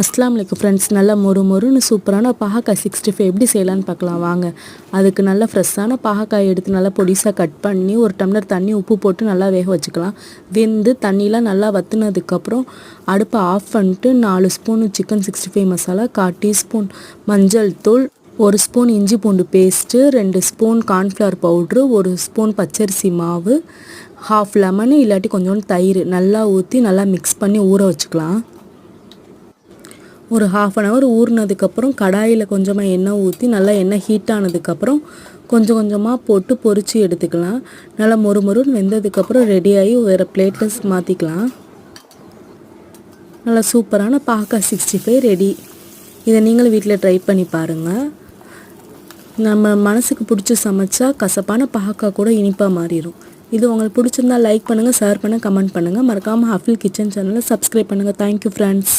அஸ்லாம் வலைக்கும் ஃப்ரெண்ட்ஸ் நல்லா மொறு மொறுன்னு சூப்பரான பாகக்காய் சிக்ஸ்டி ஃபைவ் எப்படி செய்யலான்னு பார்க்கலாம் வாங்க. அதுக்கு நல்லா ஃப்ரெஷ்ஷான பாகக்காய் எடுத்து நல்லா பொடிசாக கட் பண்ணி ஒரு டம்ளர் தண்ணி உப்பு போட்டு நல்லா வேக வச்சுக்கலாம். வெந்து தண்ணிலாம் நல்லா வத்துனதுக்கப்புறம் அடுப்பை ஆஃப் பண்ணிட்டு நாலு spoon chicken sixty five masala கால் டீஸ்பூன் மஞ்சள் தூள் ஒரு ஸ்பூன் இஞ்சி பூண்டு பேஸ்ட்டு ரெண்டு ஸ்பூன் கார்ன்ஃப்ளவர் பவுட்ரு ஒரு ஸ்பூன் பச்சரிசி மாவு ஹாஃப் லெமன் இல்லாட்டி கொஞ்சோண்டு தயிர் நல்லா ஊற்றி நல்லா மிக்ஸ் பண்ணி ஊற வச்சுக்கலாம். ஒரு ஹாஃப் அன் ஹவர் ஊறினதுக்கப்புறம் கடாயில் கொஞ்சமாக எண்ணெய் ஊற்றி நல்லா எண்ணெய் ஹீட் ஆனதுக்கப்புறம் கொஞ்சம் கொஞ்சமாக போட்டு பொரித்து எடுத்துக்கலாம். நல்லா மொறு மொறுன்னு வெந்ததுக்கப்புறம் ரெடியாகி வேறு பிளேட்டில் மாற்றிக்கலாம் நல்லா சூப்பரான பாக்கா சிக்ஸ்டி ஃபைவ் ரெடி இதை நீங்களும் வீட்டில் ட்ரை பண்ணி பாருங்கள் நம்ம மனசுக்கு பிடிச்சி சமைச்சா கசப்பான பாக்கா கூட இனிப்பாக மாறிடும் இது உங்களுக்கு பிடிச்சிருந்தா லைக் பண்ணுங்கள் ஷேர் பண்ணுங்கள் கமெண்ட் பண்ணுங்கள் மறக்காமல் ஹஃபில் கிச்சன் சேனலை சப்ஸ்கிரைப் பண்ணுங்கள் தேங்க்யூ ஃப்ரெண்ட்ஸ்